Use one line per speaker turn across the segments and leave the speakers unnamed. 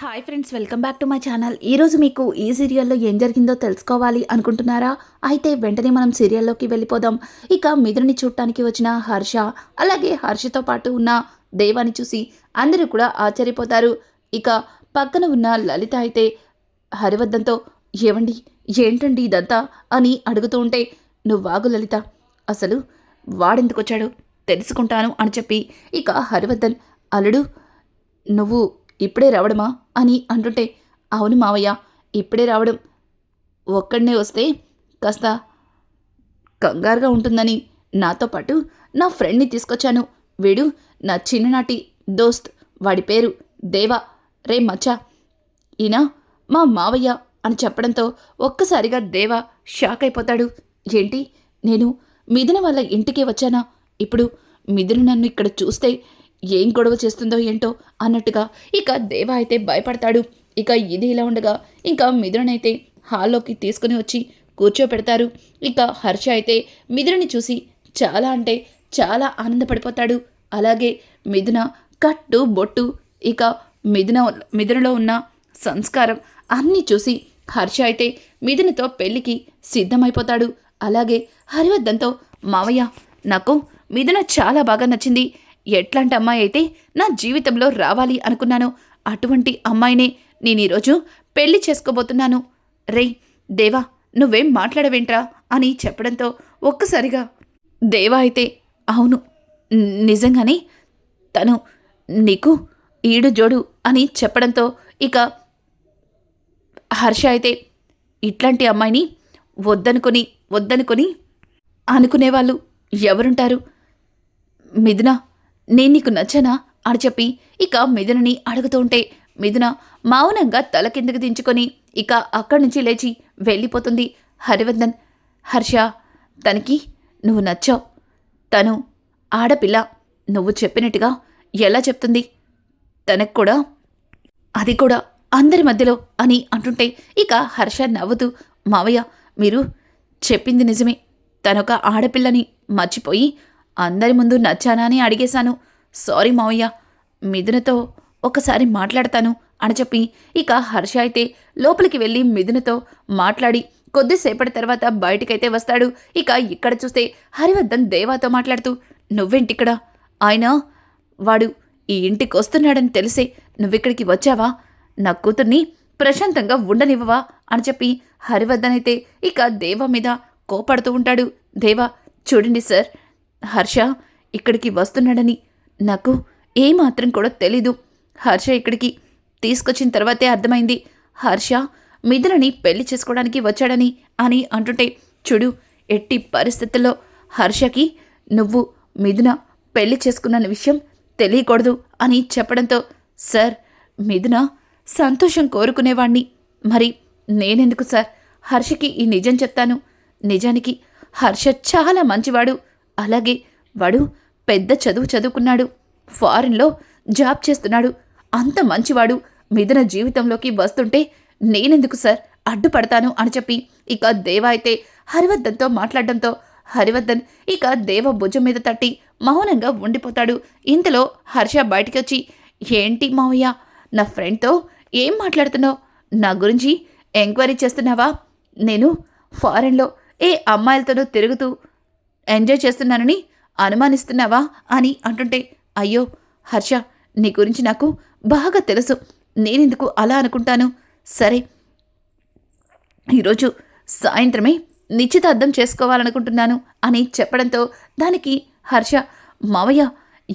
Hi friends welcome back to my channel ఈరోజు మీకు ఈ సీరియల్లో ఏం జరిగిందో తెలుసుకోవాలి అనుకుంటున్నారా? అయితే వెంటనే మనం సీరియల్లోకి వెళ్ళిపోదాం. ఇక మిథుని చూడటానికి వచ్చిన హర్ష అలాగే హర్షతో పాటు ఉన్న దేవాని చూసి అందరూ కూడా ఆశ్చర్యపోతారు. ఇక పక్కన ఉన్న లలిత అయితే హరివర్ధన్తో ఏవండి? ఏంటండి ఇదంతా? అని అడుగుతూ ఉంటే నువ్వు వాగు లలిత. అసలు వాడెందుకు వచ్చాడు? తెలుసుకుంటాను అని చెప్పి ఇక హరివర్ధన్ అల్లుడు నువ్వు ఇప్పుడే రావడమా అని అంటుంటే అవును మావయ్య ఇప్పుడే రావడం. ఒక్కడనే వస్తే కాస్త కంగారుగా ఉంటుందని నాతో పాటు నా ఫ్రెండ్ని తీసుకొచ్చాను. వీడు నా చిన్ననాటి దోస్త్ వాడి పేరు దేవా. రే మచ్చా ఈయన మా మావయ్య అని చెప్పడంతో ఒక్కసారిగా దేవా షాక్ అయిపోతాడు. ఏంటి నేను మిథున వాళ్ళ ఇంటికి వచ్చానా? ఇప్పుడు మిథున నన్ను ఇక్కడ చూస్తే ఏం గొడవ చేస్తుందో ఏంటో అన్నట్టుగా ఇక దేవా అయితే భయపడతాడు. ఇక ఇది ఇలా ఉండగా ఇంకా మిథునైతే హాల్లోకి తీసుకుని వచ్చి కూర్చోపెడతారు. ఇక హర్ష అయితే మిథునని చూసి చాలా అంటే చాలా ఆనందపడిపోతాడు. అలాగే మిథున కట్టు బొట్టు ఇక మిథున మిథునలో ఉన్న సంస్కారం అన్నీ చూసి హర్ష అయితే మిథునతో పెళ్ళికి సిద్ధమైపోతాడు. అలాగే హరివర్ధన్తో మావయ్య నాకు మిథున చాలా బాగా నచ్చింది. ఎట్లాంటి అమ్మాయి అయితే నా జీవితంలో రావాలి అనుకున్నాను అటువంటి అమ్మాయినే నేను ఈరోజు పెళ్ళి చేసుకోబోతున్నాను. రే దేవా నువ్వేం మాట్లాడవేంట్రా అని చెప్పడంతో ఒక్కసారిగా దేవా అయితే అవును నిజంగానే తను నీకు ఈడు జోడు అని చెప్పడంతో ఇక హర్ష అయితే ఇట్లాంటి అమ్మాయిని వద్దనుకొని వద్దనుకొని అనుకునేవాళ్ళు ఎవరుంటారు? మిథున నేను నీకు నచ్చనా? అని చెప్పి ఇక మిథునని అడుగుతుంటే మిథున మౌనంగా తల కిందకి దించుకొని ఇక అక్కడి నుంచి లేచి వెళ్ళిపోతుంది హరివర్ధన్ హర్ష తనకి నువ్వు నచ్చావు. తను ఆడపిల్ల నువ్వు చెప్పినట్టుగా ఎలా చెప్తుంది? తనకు కూడా అది కూడా అందరి మధ్యలో అని అంటుంటే ఇక హర్ష నవ్వుతూ మావయ్య మీరు చెప్పింది నిజమే. తనొక ఆడపిల్లని మర్చిపోయి అందరి ముందు నచ్చానా అని అడిగేశాను. సారీ మావయ్య మిథునతో ఒకసారి మాట్లాడతాను అని చెప్పి ఇక హర్ష అయితే లోపలికి వెళ్ళి మిథునతో మాట్లాడి కొద్దిసేపటి తర్వాత బయటికైతే వస్తాడు. ఇక ఇక్కడ చూస్తే హరివర్ధన్ దేవాతో మాట్లాడుతూ నువ్వేంటిక్కడ? ఆయన వాడు ఈ ఇంటికి వస్తున్నాడని తెలిసే నువ్విక్కడికి వచ్చావా? నా కూతుర్ని ప్రశాంతంగా ఉండనివ్వవా? అని చెప్పి హరివర్ధన్ అయితే ఇక దేవ మీద కోపడుతూ ఉంటాడు. దేవా చూడండి సార్ హర్ష ఇక్కడికి వస్తున్నాడని నాకు ఏమాత్రం కూడా తెలీదు. హర్ష ఇక్కడికి తీసుకొచ్చిన తర్వాతే అర్థమైంది. హర్ష మిథునని పెళ్ళి చేసుకోవడానికి వచ్చాడని అని అంటుంటే చూడు ఎట్టి పరిస్థితుల్లో హర్షకి నువ్వు మిథున పెళ్ళి చేసుకున్న విషయం తెలియకూడదు అని చెప్పడంతో సార్ మిథున సంతోషం కోరుకునేవాణ్ణి. మరి నేనెందుకు సార్? హర్షకి ఈ నిజం చెప్తాను. నిజానికి హర్ష చాలా మంచివాడు. అలాగే వాడు పెద్ద చదువు చదువుకున్నాడు. ఫారిన్లో జాబ్ చేస్తున్నాడు. అంత మంచివాడు. మిథున జీవితంలోకి వస్తుంటే నేనెందుకు సార్? అడ్డుపడతాను అని చెప్పి ఇక దేవ అయితే హరివర్ధన్తో మాట్లాడడంతో హరివర్ధన్ ఇక దేవ భుజం మీద తట్టి మౌనంగా ఉండిపోతాడు. ఇంతలో హర్ష బయటికి వచ్చి ఏంటి మావయ్య నా ఫ్రెండ్తో ఏం మాట్లాడుతున్నావు? నా గురించి ఎంక్వైరీ చేస్తున్నావా? నేను ఫారెన్లో ఏ అమ్మాయిలతోనూ తిరుగుతూ ఎంజాయ్ చేస్తున్నానని అనుమానిస్తున్నావా అని అంటుంటే అయ్యో హర్ష నీ గురించి నాకు బాగా తెలుసు. నేనెందుకు అలా అనుకుంటాను? సరే. ఈరోజు సాయంత్రమే నిశ్చితార్థం చేసుకోవాలనుకుంటున్నాను అని చెప్పడంతో దానికి హర్ష మావయ్య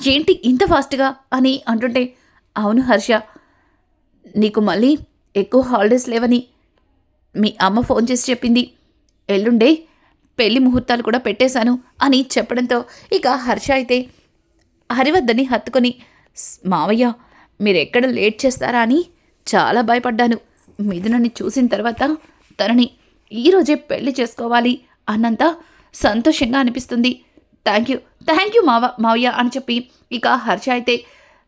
ఏంటి ఇంత ఫాస్ట్గా? అని అంటుంటే అవును హర్ష నీకు మళ్ళీ ఎక్కువ హాలిడేస్ లేవని మీ అమ్మ ఫోన్ చేసి చెప్పింది. ఎల్లుండే పెళ్ళి ముహూర్తాలు కూడా పెట్టేశాను అని చెప్పడంతో ఇక హర్ష అయితే హరివద్దని హత్తుకొని మావయ్య మీరెక్కడ లేట్ చేస్తారా అని చాలా భయపడ్డాను. మిథునని చూసిన తర్వాత తనని ఈరోజే పెళ్ళి చేసుకోవాలి అన్నంత సంతోషంగా అనిపిస్తుంది. థ్యాంక్ యూ థ్యాంక్ యూ మావ మావయ్య అని చెప్పి ఇక హర్ష అయితే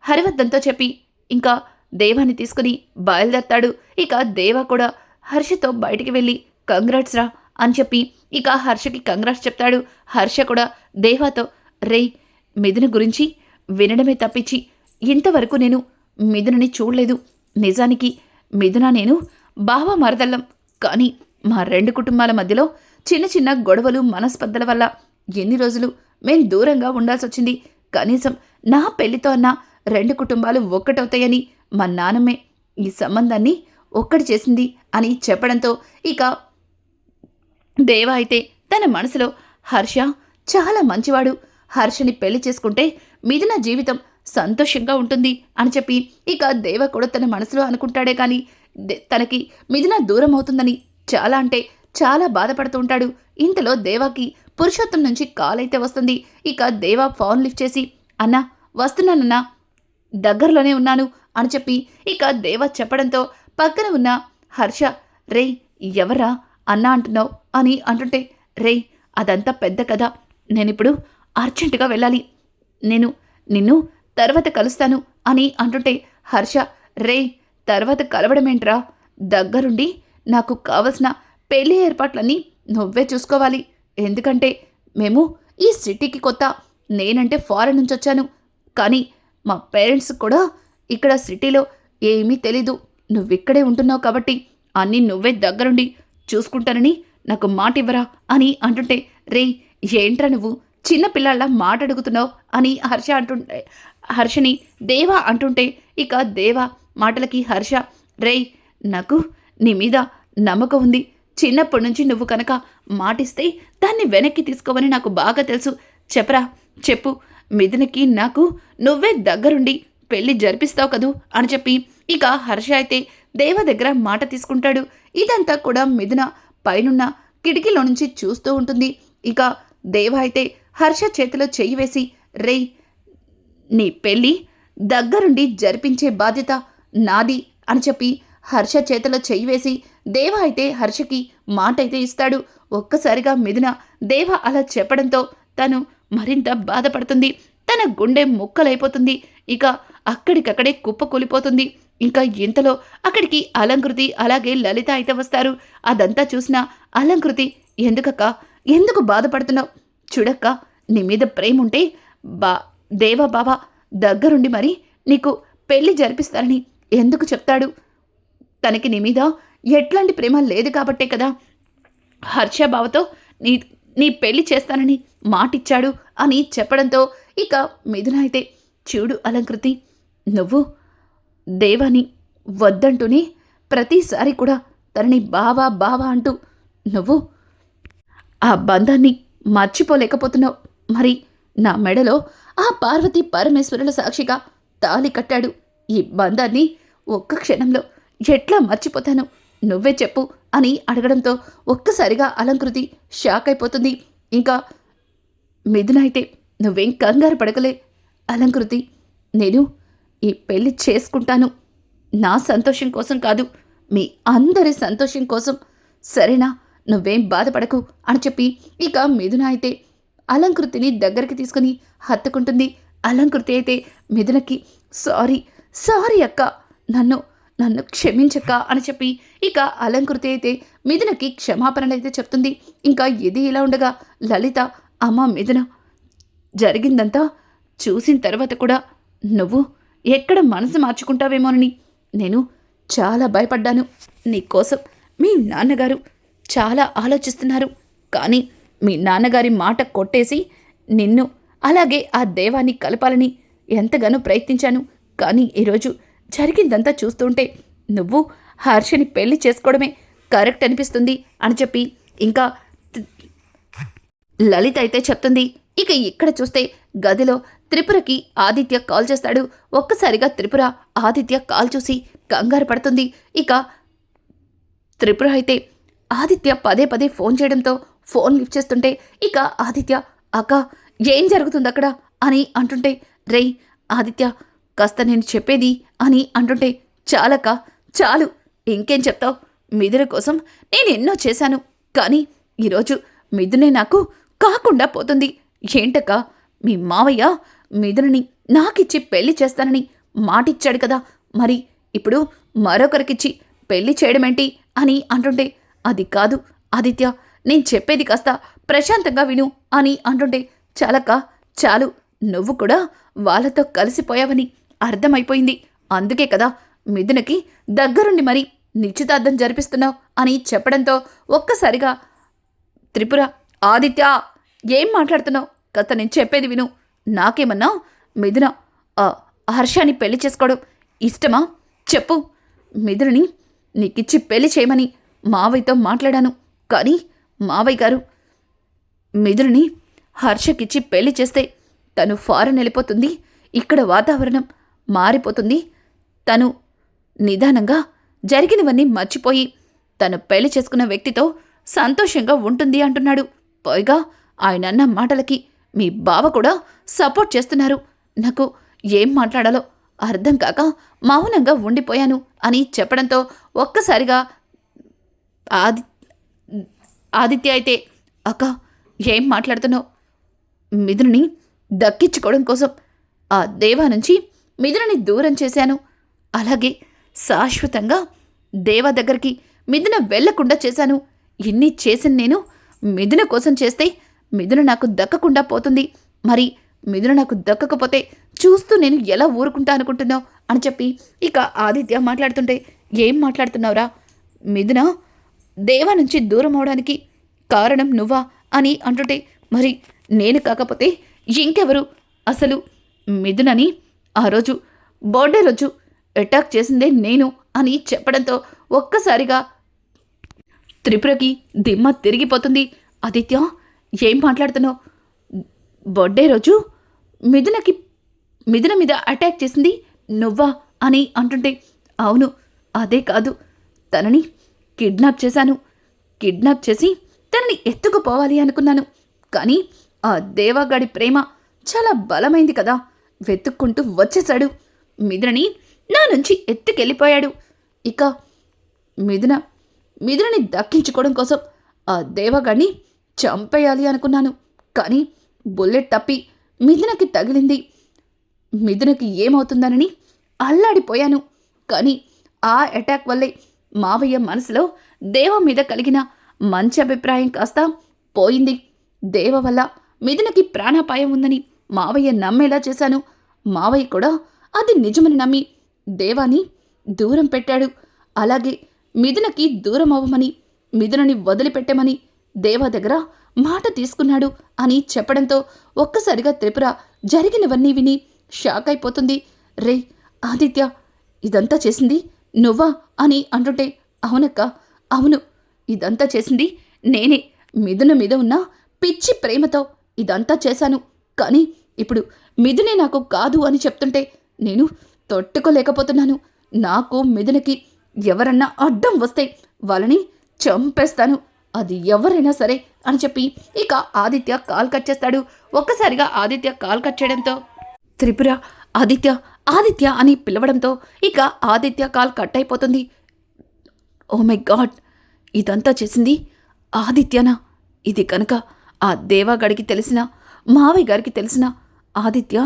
హరివర్ధన్తో చెప్పి ఇంకా దేవాన్ని తీసుకుని బయలుదేరతాడు. ఇక దేవ కూడా హర్షతో బయటికి వెళ్ళి కంగ్రాట్స్ రా అని చెప్పి ఇక హర్షకి కంగ్రాట్స్ చెప్తాడు. హర్ష కూడా దేవాతో రే మిథున గురించి వినడమే తప్పించి ఇంతవరకు నేను మిథునని చూడలేదు. నిజానికి మిథున నేను బావ మరదల్లం కానీ మా రెండు కుటుంబాల మధ్యలో చిన్న చిన్న గొడవలు మనస్పర్ధల వల్ల ఎన్ని రోజులు మేం దూరంగా ఉండాల్సి వచ్చింది కనీసం నా పెళ్ళితో అన్న రెండు కుటుంబాలు ఒక్కటవుతాయని మా నాన్నమే ఈ సంబంధాన్ని ఒక్కటి చేసింది అని చెప్పడంతో ఇక దేవ అయితే తన మనసులో హర్ష చాలా మంచివాడు. హర్షని పెళ్ళి చేసుకుంటే మిథున జీవితం సంతోషంగా ఉంటుంది అని చెప్పి ఇక దేవ కూడా తన మనసులో అనుకుంటాడే కానీ దే- తనకి మిథున దూరం అవుతుందని చాలా అంటే చాలా బాధపడుతూ ఉంటాడు. ఇంతలో దేవాకి పురుషోత్తం నుంచి కాల్ అయితే వస్తుంది. ఇక దేవా ఫోన్ లిఫ్ట్ చేసి అన్నా వస్తున్నానన్నా. దగ్గరలోనే ఉన్నాను అని చెప్పి ఇక దేవ చెప్పడంతో పక్కన ఉన్న హర్ష రే ఎవరా అన్నా అంటున్నావు. అని అంటుంటే రే అదంతా పెద్ద కథ. నేనిప్పుడు అర్జెంటుగా వెళ్ళాలి. నేను నిన్ను తర్వాత కలుస్తాను అని అంటుంటే హర్ష రే తర్వాత కలవడమేంట్రా? దగ్గరుండి నాకు కావలసిన పెళ్ళి ఏర్పాట్లన్నీ నువ్వే చూసుకోవాలి. ఎందుకంటే మేము ఈ సిటీకి కొత్త. నేనంటే ఫారెన్ నుంచి వచ్చాను కానీ మా పేరెంట్స్ కూడా ఇక్కడ సిటీలో ఏమీ తెలీదు. నువ్విక్కడే ఉంటున్నావు కాబట్టి అన్నీ నువ్వే దగ్గరుండి చూసుకుంటానని నాకు మాట ఇవ్వరా అని అంటుంటే రే ఏంట్రా నువ్వు? చిన్న పిల్లాళ్ళ మాట అడుగుతున్నావు అని హర్ష అంటుంటే హర్షని దేవ అంటుంటే ఇక దేవ మాటలకి హర్ష రేయ్ నాకు నీ మీద నమ్మకం ఉంది. చిన్నప్పటి నుంచి నువ్వు కనుక మాటిస్తే దాన్ని వెనక్కి తీసుకోవని నాకు బాగా తెలుసు. చెప్పరా చెప్పు. మిథునకి నాకు నువ్వే దగ్గరుండి పెళ్ళి జరిపిస్తావు కదూ? అని చెప్పి ఇక హర్ష అయితే దేవ దగ్గర మాట తీసుకుంటాడు. ఇదంతా కూడా మిథున పైనున్న కిటికీలో నుంచి చూస్తూ ఉంటుంది. ఇక దేవ అయితే హర్ష చేతిలో చెయ్యి వేసి రేయ్ నీ పెళ్ళి దగ్గరుండి జరిపించే బాధ్యత నాది అని చెప్పి హర్ష చేతిలో చెయ్యి వేసి దేవ అయితే హర్షకి మాట అయితే ఇస్తాడు. ఒక్కసారిగా మిథున దేవ అలా చెప్పడంతో తను మరింత బాధపడుతుంది. తన గుండె ముక్కలైపోతుంది. ఇక అక్కడికక్కడే కుప్ప కూలిపోతుంది ఇంకా ఇంతలో అక్కడికి అలంకృతి అలాగే లలిత అయితే వస్తారు. అదంతా చూసిన అలంకృతి ఎందుకక్క? ఎందుకు బాధపడుతున్నావు? చూడక్క నీ మీద ప్రేమ ఉంటే బా దేవా బావ దగ్గరుండి మరి నీకు పెళ్ళి జరిపిస్తారని ఎందుకు చెప్తాడు? తనకి నీ మీద ఎట్లాంటి ప్రేమ లేదు కాబట్టే కదా. హర్ష బావతో నీ నీ పెళ్ళి చేస్తానని మాటిచ్చాడు అని చెప్పడంతో ఇక మిథున అయితే చూడు అలంకృతి నువ్వు దేవాని వద్దంటూనే ప్రతిసారి కూడా తనని బావా బావా అంటూ నువ్వు ఆ బంధాన్ని మర్చిపోలేకపోతున్నావు. మరి నా మెడలో ఆ పార్వతి పరమేశ్వరుల సాక్షిగా తాలి కట్టాడు. ఈ బంధాన్ని ఒక్క క్షణంలో ఎట్లా మర్చిపోతాను? నువ్వే చెప్పు అని అడగడంతో ఒక్కసారిగా అలంకృతి షాక్ అయిపోతుంది. ఇంకా మిథున అయితే నువ్వేం కంగారు పడకలే. అలంకృతి నేను ఈ పెళ్ళి చేసుకుంటాను. నా సంతోషం కోసం కాదు మీ అందరి సంతోషం కోసం. సరేనా నువ్వేం బాధపడకు అని చెప్పి ఇక మిథున అయితే అలంకృతిని దగ్గరికి తీసుకుని హత్తుకుంటుంది. అలంకృతి అయితే మిథునకి సారీ సారీ అక్క నన్ను నన్ను క్షమించక్క అని చెప్పి ఇక అలంకృతి అయితే మిథునకి క్షమాపణలు అయితే చెప్తుంది. ఇంకా ఇది ఇలా ఉండగా లలిత అమ్మ మిథున జరిగిందంతా చూసిన తర్వాత కూడా నువ్వు ఎక్కడ మనసు మార్చుకుంటావేమోనని. నేను చాలా భయపడ్డాను. నీకోసం మీ నాన్నగారు చాలా ఆలోచిస్తున్నారు. కానీ మీ నాన్నగారి మాట కొట్టేసి నిన్ను అలాగే ఆ దేవాన్ని కలపాలని ఎంతగానో ప్రయత్నించాను. కానీ ఈరోజు జరిగిందంతా చూస్తుంటే నువ్వు హర్షని పెళ్ళి చేసుకోవడమే కరెక్ట్ అనిపిస్తుంది అని చెప్పి ఇంకా లలిత అయితే చెప్తుంది. ఇక ఇక్కడ చూస్తే గదిలో త్రిపురకి ఆదిత్య కాల్ చేస్తాడు. ఒక్కసారిగా త్రిపుర ఆదిత్య కాల్ చూసి కంగారు పడుతుంది. ఇక త్రిపుర అయితే ఆదిత్య పదే పదే ఫోన్ చేయడంతో ఫోన్ లిఫ్ట్ చేస్తుంటే ఇక ఆదిత్య అక్క ఏం జరుగుతుంది అక్కడ అని అంటుంటే రేయ్ ఆదిత్య కాస్త నేను చెప్పేది అని అంటుంటే చాలక్క చాలు ఇంకేం చెప్తావు? మిథున కోసం నేను ఎన్నో చేశాను కానీ ఈరోజు మిథునే నాకు కాకుండా పోతుంది. ఏంటక్క మీ మావయ్య మిథునని నాకిచ్చి పెళ్ళి చేస్తానని మాటిచ్చాడు కదా. మరి ఇప్పుడు మరొకరికిచ్చి పెళ్ళి చేయడమేంటి అని అంటుంటే అది కాదు ఆదిత్య నేను చెప్పేది కాస్త ప్రశాంతంగా విను అని అంటుంటే చాలక్క చాలు నువ్వు కూడా వాళ్ళతో కలిసిపోయావని అర్థమైపోయింది. అందుకే కదా మిథునకి దగ్గరుండి మరి నిశ్చితార్థం జరిపిస్తున్నావు అని చెప్పడంతో ఒక్కసారిగా త్రిపుర ఆదిత్య ఏం మాట్లాడుతున్నావు? కథ నేను చెప్పేది విను. నాకేమన్నా మిథున హర్షాన్ని పెళ్ళి చేసుకోవడం ఇష్టమా? చెప్పు. మిథునని నీకిచ్చి పెళ్ళి చేయమని మావయ్యతో మాట్లాడాను. కానీ మావయ్య గారు మిథునని హర్షకిచ్చి పెళ్ళి చేస్తే తను ఫారెన్ వెళ్ళిపోతుంది. ఇక్కడ వాతావరణం మారిపోతుంది. తను నిదానంగా జరిగినవన్నీ మర్చిపోయి తను పెళ్ళి చేసుకున్న వ్యక్తితో సంతోషంగా ఉంటుంది అంటున్నాడు. పైగా ఆయన అన్న మాటలకి మీ బావ కూడా సపోర్ట్ చేస్తున్నారు. నాకు ఏం మాట్లాడాలో అర్థం కాక మౌనంగా ఉండిపోయాను అని చెప్పడంతో ఒక్కసారిగా ఆది ఆదిత్య అయితే అక్క ఏం మాట్లాడుతున్నావు? మిథుని దక్కించుకోవడం కోసం ఆ దేవా నుంచి మిథునని దూరం చేశాను. అలాగే శాశ్వతంగా దేవా దగ్గరికి మిథున వెళ్ళకుండా చేశాను. ఇన్ని చేసిన నేను మిథున కోసం చేస్తే మిథున నాకు దక్కకుండా పోతుంది. మరి మిథున నాకు దక్కకపోతే చూస్తూ నేను ఎలా ఊరుకుంటా అనుకుంటున్నావు అని చెప్పి ఇక ఆదిత్య మాట్లాడుతుంటే ఏం మాట్లాడుతున్నావురా? మిథున దేవా నుంచి దూరం అవడానికి కారణం నువ్వా? అని అంటుంటే మరి నేను కాకపోతే ఇంకెవరు? అసలు మిథునని ఆ రోజు బర్త్డే రోజు అటాక్ చేసిందే నేను అని చెప్పడంతో ఒక్కసారిగా త్రిపురకి దిమ్మ తిరిగిపోతుంది. ఆదిత్య ఏం మాట్లాడుతున్నావు? బర్త్డే రోజు మిథునకి మిథున మీద అటాక్ చేసింది నువ్వా అని అంటుంటే అవును అదే కాదు. తనని కిడ్నాప్ చేశాను. కిడ్నాప్ చేసి తనని ఎత్తుకుపోవాలి అనుకున్నాను. కానీ ఆ దేవాగాడి ప్రేమ చాలా బలమైంది కదా. వెతుక్కుంటూ వచ్చేశాడు. మిథునని నా నుంచి ఎత్తుకెళ్ళిపోయాడు. ఇక మిథున మిథునని దక్కించుకోవడం కోసం ఆ దేవగాడిని చంపేయాలి అనుకున్నాను. కానీ బుల్లెట్ తప్పి మిథునకి తగిలింది. మిథునకి ఏమవుతుందనని అల్లాడిపోయాను. కానీ ఆ అటాక్ వల్లే మావయ్య మనసులో దేవ మీద కలిగిన మంచి అభిప్రాయం కాస్త పోయింది. దేవ వల్ల మిథునకి ప్రాణాపాయం ఉందని మావయ్య నమ్మేలా చేశాను. మావయ్య కూడా అది నిజమని నమ్మి దేవాని దూరం పెట్టాడు. అలాగే మిథునకి దూరం అవ్వమని మిథునని వదిలిపెట్టమని దేవా దగ్గర మాట తీసుకున్నాడు అని చెప్పడంతో ఒక్కసారిగా త్రిపుర జరిగినవన్నీ విని షాక్ అయిపోతుంది. రే ఆదిత్య ఇదంతా చేసింది నువ్వా అని అంటుంటే అవునక్క అవును. ఇదంతా చేసింది నేనే. మిథున మీద ఉన్న పిచ్చి ప్రేమతో ఇదంతా చేశాను. కానీ ఇప్పుడు మిథునే నాకు కాదు అని చెప్తుంటే నేను తట్టుకోలేకపోతున్నాను. నాకు మిథునకి ఎవరన్నా అడ్డం వస్తే వాళ్ళని చంపేస్తాను. అది ఎవరైనా సరే అని చెప్పి ఇక ఆదిత్య కాల్ కట్ చేస్తాడు. ఒక్కసారిగా ఆదిత్య కాల్ కట్ చేయడంతో త్రిపుర ఆదిత్య ఆదిత్య అని పిలవడంతో ఇక ఆదిత్య కాల్ కట్ అయిపోతుంది. ఓ మై గాడ్ ఇదంతా చేసింది ఆదిత్యనా? ఇది కనుక ఆ దేవాగడికి తెలిసిన మావయ్య గారికి తెలిసిన ఆదిత్య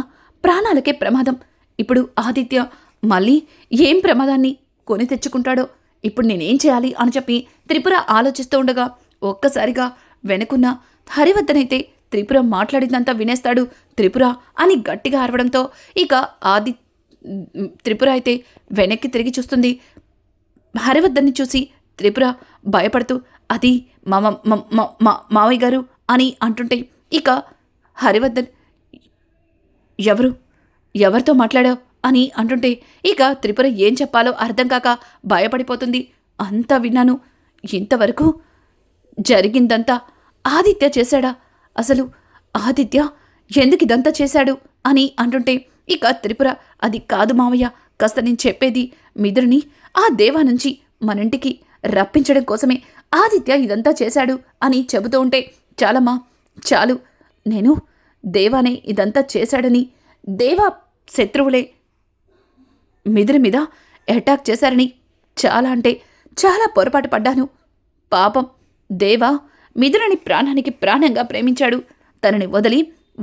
ప్రాణాలకే ప్రమాదం. ఇప్పుడు ఆదిత్య మళ్ళీ ఏం ప్రమాదాన్ని కొని తెచ్చుకుంటాడో ఇప్పుడు నేనేం చేయాలి అని చెప్పి త్రిపుర ఆలోచిస్తూ ఉండగా ఒక్కసారిగా వెనుకున్న హరివర్ధనైతే త్రిపుర మాట్లాడిందంతా వినేస్తాడు త్రిపుర అని గట్టిగా అరవడంతో ఇక ఆది త్రిపుర అయితే వెనక్కి తిరిగి చూస్తుంది. హరివర్ధన్ని చూసి త్రిపుర భయపడుతూ అది మా మా- మా మావయ్య గారు అని అంటుంటే ఇక హరివర్ధన్ ఎవరు ఎవరితో మాట్లాడావు అని అంటుంటే ఇక త్రిపుర ఏం చెప్పాలో అర్థం కాక భయపడిపోతుంది. అంతా విన్నాను ఇంతవరకు జరిగిందంతా ఆదిత్య చేశాడా? అసలు ఆదిత్య ఎందుకు ఇదంతా చేశాడు అని అంటుంటే ఇక త్రిపుర అది కాదు మావయ్య కాస్త నేను చెప్పేది మిదురుని ఆ దేవా నుంచి మన ఇంటికి రప్పించడం కోసమే ఆదిత్య ఇదంతా చేశాడు అని చెబుతూ ఉంటే చాలమ్మా చాలు. నేను దేవానే ఇదంతా చేశాడని దేవా శత్రువులే మిదిరి మీద అటాక్ చేశారని చాలా అంటే చాలా పొరపాటు పడ్డాను. పాపం దేవా మిథునని ప్రాణానికి ప్రాణంగా ప్రేమించాడు. తనని వదిలి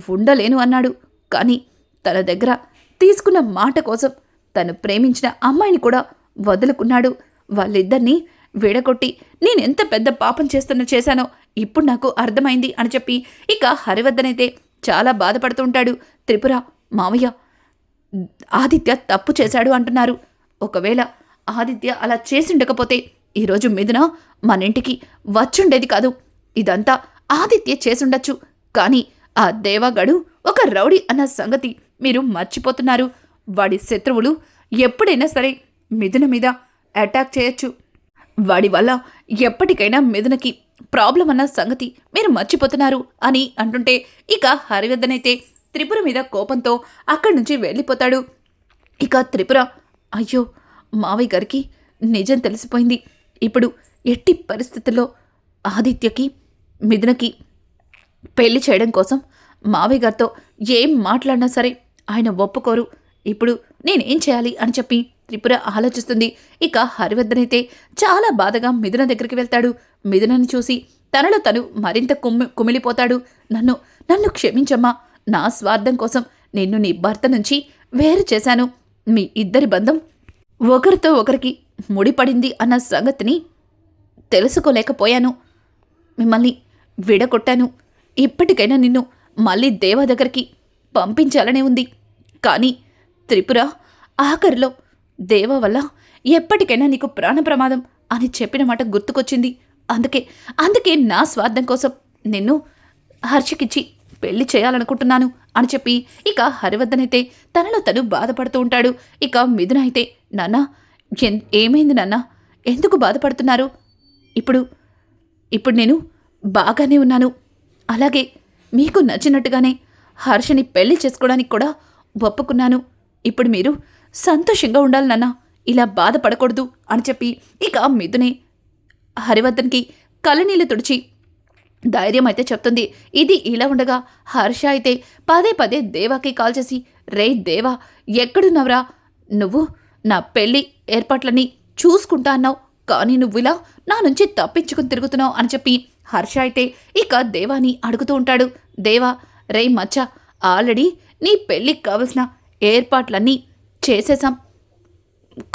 ఉండలేను అన్నాడు. కానీ తన దగ్గర తీసుకున్న మాట కోసం తను ప్రేమించిన అమ్మాయిని కూడా వదులుకున్నాడు. వాళ్ళిద్దరినీ విడగొట్టి నేనెంత పెద్ద పాపం చేస్తున్న చేశానో ఇప్పుడు నాకు అర్థమైంది అని చెప్పి ఇక హరివర్ధనైతే చాలా బాధపడుతుంటాడు త్రిపుర మావయ్య ఆదిత్య తప్పు చేశాడు అంటున్నారు. ఒకవేళ ఆదిత్య అలా చేసిండకపోతే ఈరోజు మిథున మన ఇంటికి వచ్చుండేది కాదు. ఇదంతా ఆదిత్య చేసుండొచ్చు. కానీ ఆ దేవగాడు ఒక రౌడీ అన్న సంగతి మీరు మర్చిపోతున్నారు. వాడి శత్రువులు ఎప్పుడైనా సరే మిథున మీద అటాక్ చేయొచ్చు. వాడి వల్ల ఎప్పటికైనా మిథునకి ప్రాబ్లం అన్న సంగతి మీరు మర్చిపోతున్నారు అని అంటుంటే ఇక హరివర్ధనైతే త్రిపుర మీద కోపంతో అక్కడి నుంచి వెళ్ళిపోతాడు. ఇక త్రిపుర అయ్యో మావయ్య గారికి నిజం తెలిసిపోయింది. ఇప్పుడు ఎట్టి పరిస్థితుల్లో ఆదిత్యకి మిథునకి పెళ్ళి చేయడం కోసం మావయ్య గారితో ఏం మాట్లాడినా సరే ఆయన ఒప్పుకోరు. ఇప్పుడు నేనేం చేయాలి అని చెప్పి త్రిపుర ఆలోచిస్తుంది. ఇక హరివర్ధనైతే చాలా బాధగా మిథున దగ్గరికి వెళ్తాడు. మిథునని చూసి తనలో తను మరింత కుమ్మి కుమిలిపోతాడు. నన్ను నన్ను క్షమించమ్మా. నా స్వార్థం కోసం నిన్ను నీ భర్త నుంచి వేరు చేశాను. మీ ఇద్దరి బంధం ఒకరితో ఒకరికి ముడిపడింది అన్న సంగతిని తెలుసుకోలేకపోయాను. మిమ్మల్ని విడగొట్టాను. ఇప్పటికైనా నిన్ను మళ్ళీ దేవ దగ్గరికి పంపించాలనే ఉంది. కానీ త్రిపుర ఆఖరిలో దేవ వల్ల ఎప్పటికైనా నీకు ప్రాణ ప్రమాదం అని చెప్పిన మాట గుర్తుకొచ్చింది. అందుకే అందుకే నా స్వార్థం కోసం నిన్ను హర్షకిచ్చి పెళ్ళి చేయాలనుకుంటున్నాను అని చెప్పి ఇక హరివర్ధనైతే తనలో తను బాధపడుతూ ఉంటాడు. ఇక మిథున అయితే నాన్నా ఎన్ ఏమైంది నాన్నా? ఎందుకు బాధపడుతున్నారు? ఇప్పుడు ఇప్పుడు నేను బాగానే ఉన్నాను. అలాగే మీకు నచ్చినట్టుగానే హర్షని పెళ్ళి చేసుకోవడానికి కూడా ఒప్పుకున్నాను. ఇప్పుడు మీరు సంతోషంగా ఉండాలి నాన్న. ఇలా బాధపడకూడదు అని చెప్పి ఇక మిథునే హరివర్ధన్కి కళ్ళనీళ్ళు తుడిచి ధైర్యం అయితే చెప్తుంది. ఇది ఇలా ఉండగా హర్ష అయితే పదే పదే దేవాకి కాల్ చేసి రే దేవా ఎక్కడున్నావురా? నువ్వు నా పెళ్ళి ఏర్పాట్లని చూసుకుంటా అన్నావు. కానీ నువ్వు ఇలా నా నుంచి తప్పించుకుని తిరుగుతున్నావు అని చెప్పి హర్ష అయితే ఇక దేవాని అడుగుతూ ఉంటాడు. దేవా రే మచ్చ ఆల్రెడీ నీ పెళ్ళికి కావలసిన ఏర్పాట్లన్నీ చేసేసాం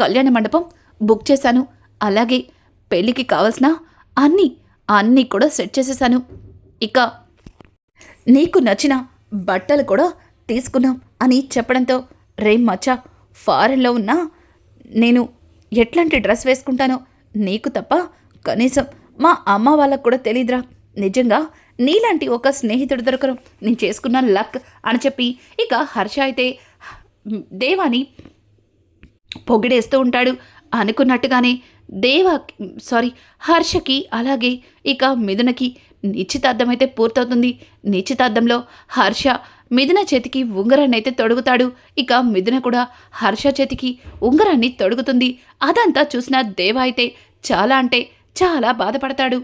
కళ్యాణ మండపం బుక్ చేశాను. అలాగే పెళ్ళికి కావలసిన అన్నీ అన్నీ కూడా సెట్ చేసేసాను ఇక నీకు నచ్చిన బట్టలు కూడా తీసుకున్నాం అని చెప్పడంతో రే మచ్చ ఫారెన్లో ఉన్నా నేను ఎట్లాంటి డ్రెస్ వేసుకుంటానో నీకు తప్ప కనీసం మా అమ్మ వాళ్ళకు కూడా తెలియదురా నిజంగా నీలాంటి ఒక స్నేహితుడు దొరకరు. నేను చేసుకున్న లక్ అని చెప్పి ఇక హర్ష అయితే దేవాని పొగిడేస్తూ ఉంటాడు. అనుకున్నట్టుగానే దేవ సారీ హర్షకి అలాగే ఇక మిథునకి నిశ్చితార్థం అయితే పూర్తవుతుంది. నిశ్చితార్థంలో హర్ష మిథున చేతికి ఉంగరాన్ని అయితే తొడుగుతాడు. ఇక మిథున కూడా హర్ష చేతికి ఉంగరాన్ని తొడుగుతుంది. అదంతా చూసిన దేవ అయితే చాలా అంటే చాలా బాధపడతాడు.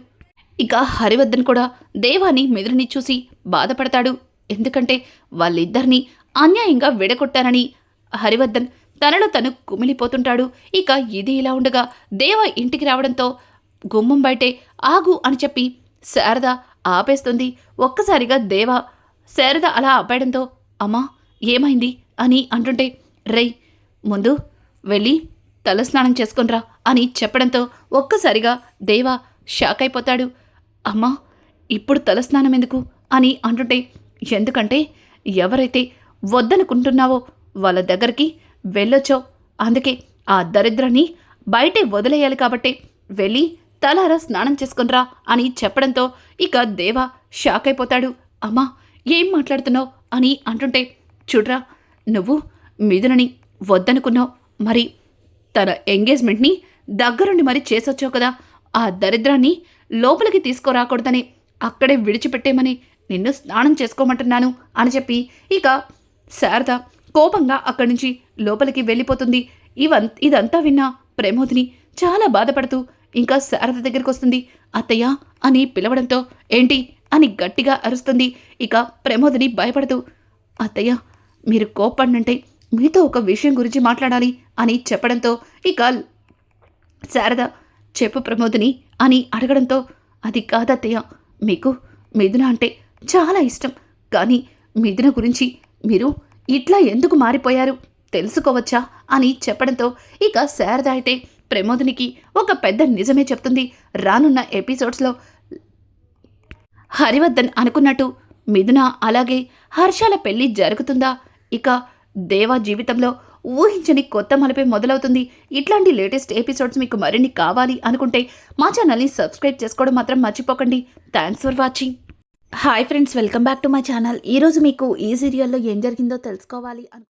ఇక హరివర్ధన్ కూడా దేవాని మిథుని చూసి బాధపడతాడు. ఎందుకంటే వాళ్ళిద్దరినీ అన్యాయంగా విడగొట్టారని హరివర్ధన్ తనలో తను కుమిలిపోతుంటాడు. ఇక ఇది ఇలా ఉండగా దేవ ఇంటికి రావడంతో గుమ్మం బయటే ఆగు అని చెప్పి శారద ఆపేస్తుంది. ఒక్కసారిగా దేవ శారద అలా అబ్బాయడంతో అమ్మా ఏమైంది? అని అంటుంటే రేయ్ ముందు వెళ్ళి తలస్నానం చేసుకునిరా అని చెప్పడంతో ఒక్కసారిగా దేవ షాక్ అయిపోతాడు. అమ్మా ఇప్పుడు తలస్నానం ఎందుకు? అని అంటుంటే ఎందుకంటే ఎవరైతే వద్దనుకుంటున్నావో వాళ్ళ దగ్గరికి వెళ్ళొచ్చో అందుకే ఆ దరిద్రాన్ని బయటే వదిలేయాలి కాబట్టి వెళ్ళి తలారా స్నానం చేసుకునిరా అని చెప్పడంతో ఇక దేవ షాక్ అయిపోతాడు. అమ్మా ఏం మాట్లాడుతున్నావు అని అంటుంటే చూడ్రా నువ్వు మిథునని వద్దనుకున్నావు. మరి తన ఎంగేజ్మెంట్ని దగ్గరుండి మరి చేసొచ్చావు కదా. ఆ దరిద్రాన్ని లోపలికి తీసుకురాకూడదని అక్కడే విడిచిపెట్టేమని నిన్ను స్నానం చేసుకోమంటున్నాను అని చెప్పి ఇక శారద కోపంగా అక్కడి నుంచి లోపలికి వెళ్ళిపోతుంది. ఇవం ఇదంతా విన్న ప్రమోదిని చాలా బాధపడుతూ ఇంకా శారద దగ్గరికి వస్తుంది అత్తయ్య అని పిలవడంతో ఏంటి అని గట్టిగా అరుస్తుంది. ఇక ప్రమోదిని భయపడదు. అత్తయ్య మీరు కోపడినంటే మీతో ఒక విషయం గురించి మాట్లాడాలి అని చెప్పడంతో ఇక శారద చెప్పు ప్రమోదిని అని అడగడంతో అది కాదత్తయ్య మీకు మిథున అంటే చాలా ఇష్టం. కానీ మిథున గురించి మీరు ఇట్లా ఎందుకు మారిపోయారు? తెలుసుకోవచ్చా? అని చెప్పడంతో ఇక శారద అయితే ప్రమోదినికి ఒక పెద్ద నిజమే చెప్తుంది. రానున్న ఎపిసోడ్స్లో హరివర్ధన్ అనుకున్నట్టు మిథున అలాగే హర్షాల పెళ్ళి జరుగుతుందా? ఇక దేవా జీవితంలో ఊహించని కొత్త మలుపే మొదలవుతుంది. ఇట్లాంటి లేటెస్ట్ ఎపిసోడ్స్ మీకు మరిన్ని కావాలి అనుకుంటే మా ఛానల్ని సబ్స్క్రైబ్ చేసుకోవడం మాత్రం మర్చిపోకండి. Thanks for watching hi friends welcome back to my channel ఈరోజు మీకు ఈ సీరియల్లో ఏం జరిగిందో తెలుసుకోవాలి అను